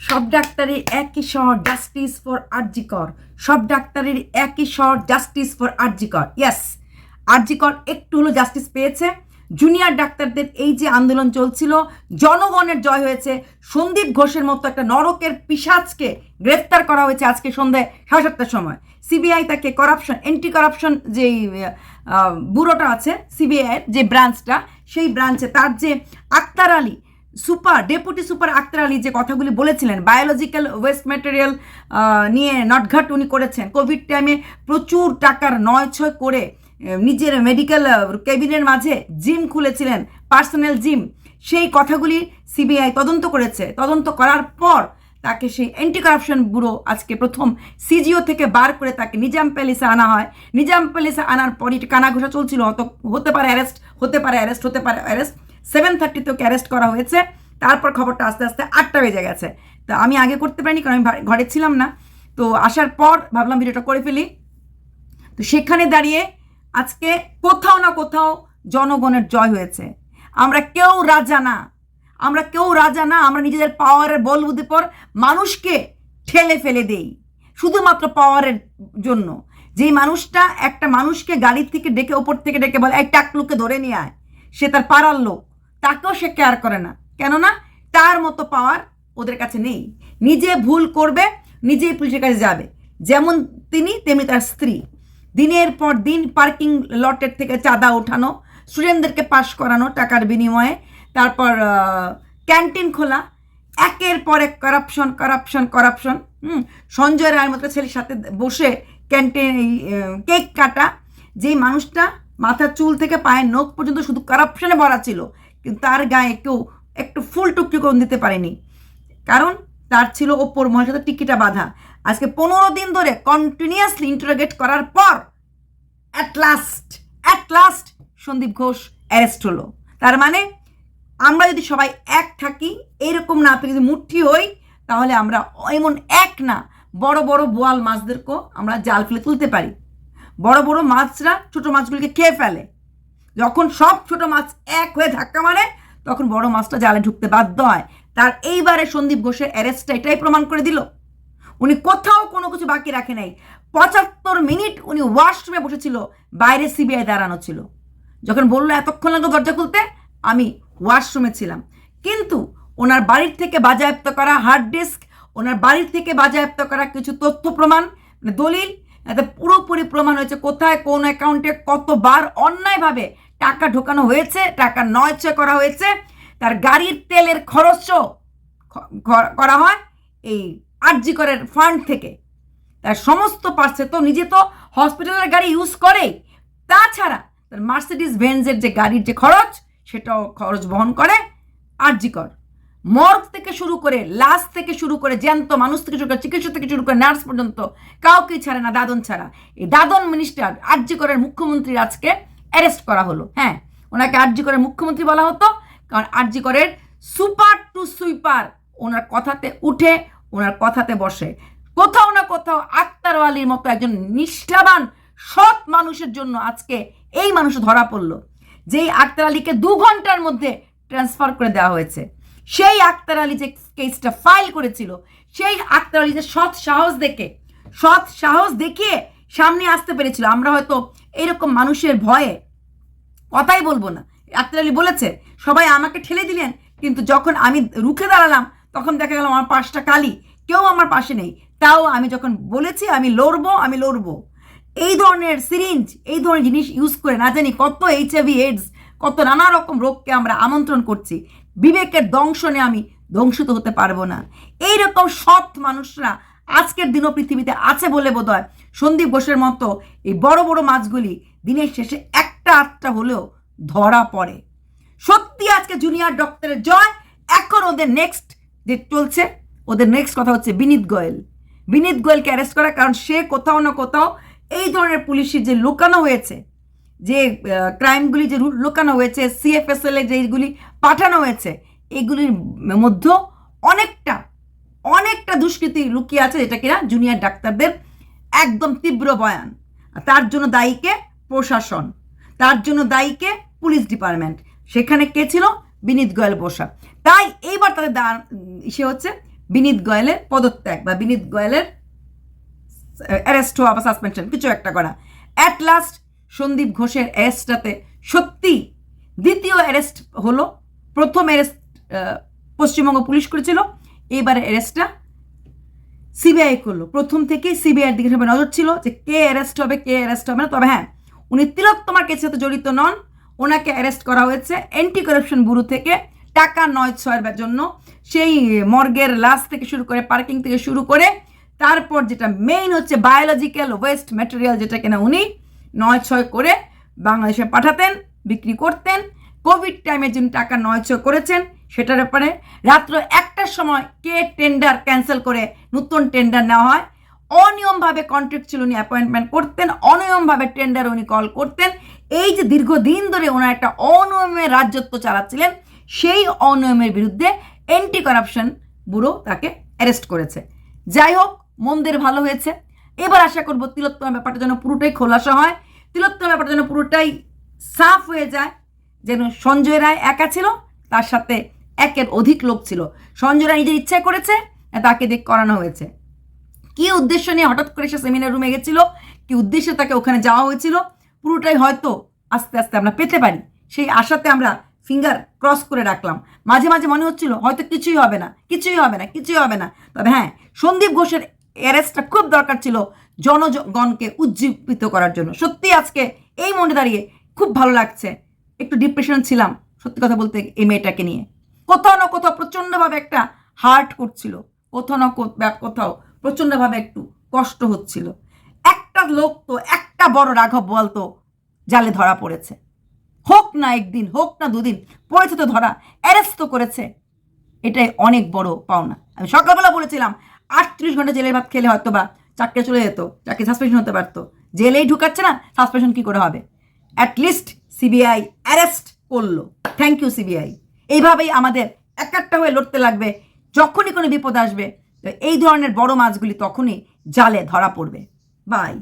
সব ডাক্তারের একই শহর জাস্টিস ফর আরজিকর সব ডাক্তারের একই শহর justice for RG Kar yes RG Kar একটু হলো জাস্টিস পেয়েছে। জুনিয়র ডাক্তারদের এই যে আন্দোলন চলছিল, জনগণের জয় হয়েছে। সন্দীপ ঘোষের মতো একটা নরকের পিসাজকে গ্রেফতার করা হয়েছে আজকে সন্ধ্যায় সাড়ে সাতটার সময়। সিবিআই তাকে করাপশন অ্যান্টি করাপশন যেই ব্যুরোটা আছে সিবিআইয়ের যে ব্রাঞ্চটা সেই ব্রাঞ্চে তার যে Akhtar Ali super, deputy super Akhtar Ali যে কথাগুলি বলেছিলেন বায়োলজিক্যাল ওয়েস্ট ম্যাটেরিয়াল নিয়ে নটঘাট উনি করেছেন। কোভিড টাইমে প্রচুর টাকার নয় ছয় করে নিজের মেডিকেল কেবিনের মাঝে জিম খুলেছিলেন পার্সোনাল জিম সেই কথাগুলি সিবিআই তদন্ত করেছে। তদন্ত করার পর তাকে সেই অ্যান্টি কারাপশন ব্যুরো আজকে প্রথম সিজিও থেকে বার করে তাকে নিজাম প্যালেসে আনা হয়। নিজাম প্যালেসে আনার পরই কানাঘোষা চলছিল। হতে পারে অ্যারেস্ট হতে পারে অ্যারেস্ট হতে পারে অ্যারেস্ট সেভেন থার্টিতে ওকে অ্যারেস্ট করা হয়েছে। তারপর খবরটা আস্তে আস্তে আটটা বেজে গেছে। তো আমি আগে করতে পারিনি, কারণ আমি ঘরে ছিলাম না। তো আসার পর ভাবলাম ভিডিওটা করে ফেলি। তো সেখানে দাঁড়িয়ে আজকে কোথাও না কোথাও জনগণের জয় হয়েছে। আমরা কেউ রাজা না। আমরা কেউ রাজা না, আমরা নিজেদের পাওয়ারের বল পর মানুষকে ঠেলে ফেলে দেই। শুধুমাত্র পাওয়ারের জন্য। যেই মানুষটা একটা মানুষকে গাড়ির থেকে ডেকে, ওপর থেকে ডেকে বলে, এই টাকলুকে ধরে নিয়ে আয়। সে তার পাড়ার লোক। তাকেও সে কেয়ার করে না। কেননা তার মতো পাওয়ার ওদের কাছে নেই। নিজে ভুল করবে, নিজেই পুলিশের কাছে যাবে। যেমন তিনি, তেমনি তার স্ত্রী। দিনের পর দিন পার্কিং লটের থেকে চাঁদা ওঠানো স্টুডেন্টদেরকে পাশ করানো টাকার বিনিময়ে, তারপর ক্যান্টিন খোলা, একের পর এক corruption corruption corruption hmm, Sanjay রায়ের মতো ছেলের সাথে বসে ক্যান্টিন কেক কাটা, যেই মানুষটা মাথার চুল থেকে পায়ের নখ পর্যন্ত শুধু করাপশনে ভরা ছিল কিন্তু তার গায়ে কেউ একটু ফুল টুকটি করে দিতে পারেনি। কারণ তার ছিল ওপর মহার সাথে টিকিটা বাঁধা। আজকে পনেরো দিন ধরে কন্টিনিউয়াসলি ইন্টারোগেট করার পর at last at last Sandip Ghosh arrest হলো। তার মানে আমরা যদি সবাই এক থাকি, এরকম না থেকে, যদি মুঠি হই, তাহলে আমরা এমন এক না, বড় বড় বোয়াল মাছদেরকেও আমরা জাল ফেলে তুলতে পারি। বড় বড় মাছরা ছোট মাছগুলিকে খেয়ে ফেলে। যখন সব ছোট মাছ এক হয়ে ধাক্কা মারে, তখন বড় মাছটা জালে ঢুকতে বাধ্য হয়। তার এইবারে সন্দীপ ঘোষের অ্যারেস্টটা এটাই প্রমাণ করে দিল। উনি কোথাও কোনো কিছু বাকি রাখে নাই। পঁচাত্তর মিনিট উনি ওয়াশরুমে বসেছিল, বাইরে সিবিআই দাঁড়ানো ছিল। যখন বলল, এতক্ষণ লাগল দরজা খুলতে, আমি ওয়াশরুমে ছিলাম। কিন্তু ওনার বাড়ির থেকে বাজেয়াপ্ত করা হার্ড ডিস্ক ওনার বাড়ির থেকে বাজেয়াপ্ত করা কিছু তথ্য প্রমাণ মানে দলিল, এতে পুরোপুরি প্রমাণ হয়েছে কোথায়, কোন অ্যাকাউন্টে কতবার অন্যায়ভাবে টাকা ঢোকানো হয়েছে, টাকা নয়চয় করা হয়েছে। তার গাড়ির তেলের খরচও করা হয় এই আরজি করের ফান্ড থেকে। তার সমস্ত পার্সে তো নিজে তো হসপিটালের গাড়ি ইউজ করেই। তাছাড়া তার মার্সিডিস ভেন্সের যে গাড়ির যে খরচ, সেটাও খরচ বহন করে আরজি কর মর্গ থেকে শুরু করে লাশ থেকে শুরু করে জ্যান্ত মানুষ থেকে শুরু করে চিকিৎসক থেকে শুরু করে নার্স পর্যন্ত কাউকে ছাড়ে না, দাদন ছাড়া। এই দাদন মিনিস্টার আরজি করের মুখ্যমন্ত্রীর আজকে অ্যারেস্ট করা হলো। হ্যাঁ ওনাকে আরজি করের মুখ্যমন্ত্রী বলা হতো, কারণ আরজি করের সুপার টু সুইপার ওনার কথাতে উঠে, ওনার কথাতে বসে। কোথাও না কোথাও আক্তার আলীর মতো একজন নিষ্ঠাবান, সৎ মানুষের জন্য আজকে এই মানুষ ধরা পড়ল, যেই আক্তার আলীকে দু ঘণ্টার মধ্যে ট্রান্সফার করে দেওয়া হয়েছে। সেই আক্তার আলী যে কেসটা ফাইল করেছিল, সেই আক্তার আলী যে সৎ সাহস দেখে, সৎ সাহস দেখিয়ে সামনে আসতে পেরেছিল। আমরা হয়তো এরকম মানুষের ভয়ে। কথাই বলব না। আক্তার আলী বলেছে, সবাই আমাকে ঠেলে দিলেন, কিন্তু যখন আমি রুখে দাঁড়ালাম, তখন দেখা গেল আমার পাশটা কালি। কেউ আমার পাশে নেই। তাও আমি যখন বলেছি, আমি লড়বো আমি লড়বো। এই ধরনের সিরিঞ্জ এই ধরনের জিনিস ইউজ করে না জানি কত এইচ এইচআইভি এইডস কত নানা রকম রোগকে আমরা আমন্ত্রণ করছি। বিবেকের দংশনে আমি ধ্বংসিত হতে পারব না। এইরকম সৎ মানুষরা আজকের দিনও পৃথিবীতে আছে বলে বোধ হয় সন্দীপ ঘোষের মতো এই বড় বড় মাছগুলি দিনের শেষে একটা আটটা হলেও ধরা পড়ে। সত্যি আজকে জুনিয়র ডক্টরের জয়। এখন ওদের নেক্সট যে চলছে। ওদের নেক্সট কথা হচ্ছে বিনীত গোয়েল। বিনীত গোয়েলকে অ্যারেস্ট করা, কারণ সে কোথাও না কোথাও এই ধরনের পুলিশি যে লুকানো হয়েছে, যে ক্রাইমগুলি যে লুকানো হয়েছে সিএফএসএল এ যেগুলি পাঠানো হয়েছে, এগুলির মধ্যেও অনেকটা অনেকটা দুষ্কৃতি লুকিয়ে আছে যেটা কিনা জুনিয়র ডাক্তারদের একদম তীব্র বয়ান। তার জন্য দায়ীকে প্রশাসন। তার জন্য দায়ীকে পুলিশ ডিপার্টমেন্ট। সেখানে কে ছিল? বিনীত গোয়েল বসা। তাই এইবার তাদের দা- ইসে হচ্ছে বিনীত গোয়েলের পদত্যাগ বা বিনীত গোয়েলের অ্যারেস্ট হওয়া বা সাসপেনশন কিছু একটা করা। অ্যাট লাস্ট সন্দীপ ঘোষের অ্যারেস্টটাতে সত্যি দ্বিতীয় অ্যারেস্ট হলো। প্রথম অ্যারেস্ট পশ্চিমবঙ্গ পুলিশ করেছিল। এইবারে অ্যারেস্টটা সিবিআই করল। প্রথম থেকেই সিবিআইয়ের দিকে সবাই নজর ছিল যে কে অ্যারেস্ট হবে, কে অ্যারেস্ট হবে না। তবে হ্যাঁ উনি তিলোত্তমার কেসের সাথে জড়িত নন। ওনাকে অ্যারেস্ট করা হয়েছে অ্যান্টি কারাপশন ব্যুরো থেকে। টাকা নয় ছয়ের জন্য সেই মর্গের লাশ থেকে শুরু করে পার্কিং থেকে শুরু করে তারপর যেটা মেইন হচ্ছে বায়োলজিক্যাল ওয়েস্ট ম্যাটেরিয়াল যেটা কিনা উনি নয় ছয় করে বাংলাদেশে পাঠাতেন, বিক্রি করতেন। কোভিড টাইমে যিনি টাকা নয় ছয় করেছেন সেটার ব্যাপারে রাত্র একটার সময় কে টেন্ডার ক্যান্সেল করে নতুন টেন্ডার নেওয়া হয়? অনিয়মভাবে কন্ট্রাক্ট ছিল উনি অ্যাপয়েন্টমেন্ট করতেন, অনিয়মভাবে টেন্ডার উনি কল করতেন। এই যে দীর্ঘদিন ধরে ওনার একটা অনিয়মের রাজ্যত্ব চালাচ্ছিলেন, সেই অনিয়মের বিরুদ্ধে অ্যান্টি করাপশন ব্যুরো তাকে অ্যারেস্ট করেছে। যাই হোক, মন্দের ভালো হয়েছে। এবার আশা করব তিলোত্তমা ব্যাপারটা যেন পুরোটাই খোলাসা হয়। তিলোত্তমা ব্যাপারটা যেন পুরোটাই সাফ হয়ে যায়, যেন সঞ্জয় রায় একা ছিল, তার সাথে একের অধিক লোক ছিল। সঞ্জয় রায় নিজের ইচ্ছায় করেছে, তাকে দেখ করানো হয়েছে। কি উদ্দেশ্য নিয়ে হঠাৎ করে সে সেমিনার রুমে গেছিল? কি উদ্দেশ্যে তাকে ওখানে যাওয়া হয়েছিল? পুরোটাই হয়তো আস্তে আস্তে আমরা পেতে পারি। সেই আশাতে আমরা ফিঙ্গার ক্রস করে রাখলাম। মাঝে মাঝে মনে হচ্ছিল, হয়তো কিছুই হবে না, কিছুই হবে না, কিছুই হবে না। তবে হ্যাঁ সন্দীপ ঘোষের অ্যারেস্টটা খুব দরকার ছিল জনগণকে উজ্জীবিত করার জন্য। সত্যি আজকে এই মনে দাঁড়িয়ে খুব ভালো লাগছে। একটু ডিপ্রেশন ছিলাম, সত্যি কথা বলতে এই মেয়েটাকে নিয়ে। কোথাও না কোথাও প্রচণ্ডভাবে একটা হার্ট করছিল। কোথাও না কোথাও প্রচণ্ডভাবে একটু কষ্ট হচ্ছিল। একটা লোক তো, একটা বড় রাঘব বলতো, জালে ধরা পড়েছে। হোক না একদিন, হোক না দুদিন, পড়েছে তো ধরা অ্যারেস্ট তো করেছে। এটাই অনেক বড় পাওনা। আমি সকালবেলা বলেছিলাম, আটত্রিশ ঘণ্টা জেলের ভাত খেলে হয়তো বা চাকরি চলে যেত, চাকরি সাসপেনশন হতে পারতো। জেলেই ঢুকাচ্ছে না সাসপেনশন কি করে হবে? অ্যাটলিস্ট সিবিআই অ্যারেস্ট করল। থ্যাংক ইউ সিবিআই এইভাবেই আমাদের এক একটা হয়ে লড়তে লাগবে, যখনই কোনো বিপদ আসবে। তো এই ধরনের বড় মাছগুলি তখনই জালে ধরা পড়বে। বাই